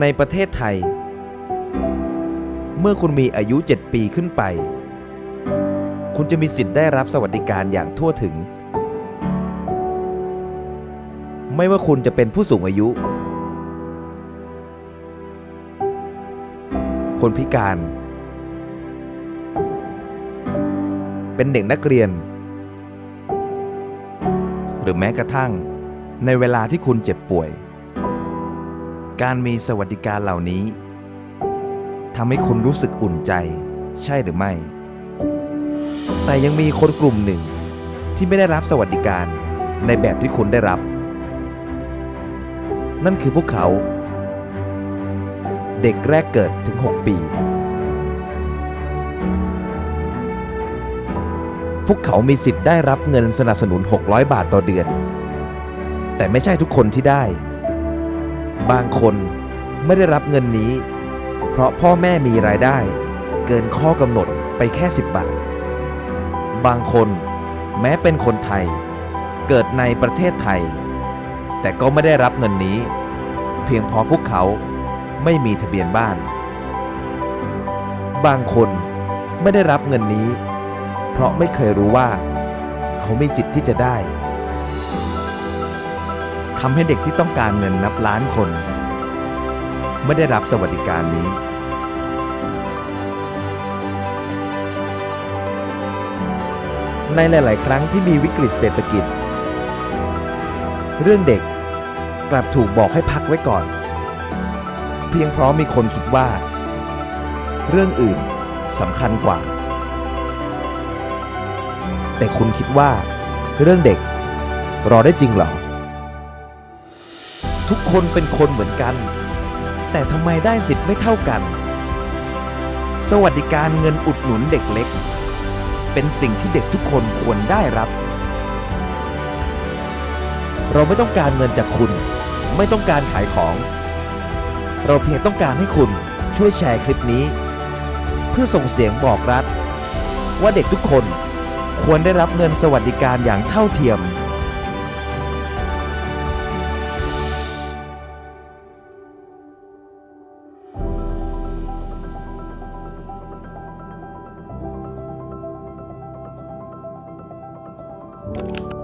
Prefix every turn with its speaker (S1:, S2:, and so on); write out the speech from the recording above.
S1: ในประเทศไทย เมื่อคุณมีอายุ 7 ปีขึ้นไป คุณจะมีสิทธิ์ได้รับสวัสดิการอย่างทั่วถึง ไม่ว่าคุณจะเป็นผู้สูงอายุ คนพิการ เป็นเด็กนักเรียน หรือแม้กระทั่งในเวลาที่คุณเจ็บป่วย การมีสวัสดิการเหล่านี้ทำให้คุณรู้สึกอุ่นใจ ใช่หรือไม่ แต่ยังมีคนกลุ่มหนึ่ง ที่ไม่ได้รับสวัสดิการในแบบที่คุณได้รับ นั่นคือพวกเขา เด็กแรกเกิดถึง 6 ปี พวกเขามีสิทธิ์ได้รับเงินสนับสนุน 600 บาทต่อเดือน แต่ไม่ใช่ทุกคนที่ได้ บางคนไม่ได้รับเงินนี้ เพราะพ่อแม่มีรายได้ เกินข้อกำหนดไปแค่ 10 บาท บางคนแม้เป็นคนไทย เกิดในประเทศไทย แต่ก็ไม่ได้รับเงินนี้ เพียงเพราะพวกเขาไม่มีทะเบียนบ้าน บางคนไม่ได้รับเงินนี้ เพราะไม่เคยรู้ว่า เขามีสิทธิ์ที่จะได้ำให้เด็กที่ต้องการเงินนับล้านคน ไม่ได้รับสวัสดิการนี้ ในหลาย ๆ ครั้งที่มีวิกฤตเศรษฐกิจ เรื่องเด็กกลับถูกบอกให้พักไว้ก่อน เพียงเพราะมีคนคิดว่า เรื่องอื่นสำคัญกว่า แต่คุณคิดว่า เรื่องเด็กรอได้จริงเหรอ ทุกคนเป็นคนเหมือนกัน แต่ทำไมได้สิทธิ์ไม่เท่ากัน สวัสดิการเงินอุดหนุนเด็กเล็ก เป็นสิ่งที่เด็กทุกคนควรได้รับ เราไม่ต้องการเงินจากคุณ ไม่ต้องการขายของ เราเพียงต้องการให้คุณช่วยแชร์คลิปนี้ เพื่อส่งเสียงบอกรัฐ ว่าเด็กทุกคนควรได้รับเงินสวัสดิการอย่างเท่าเทียม Thank you.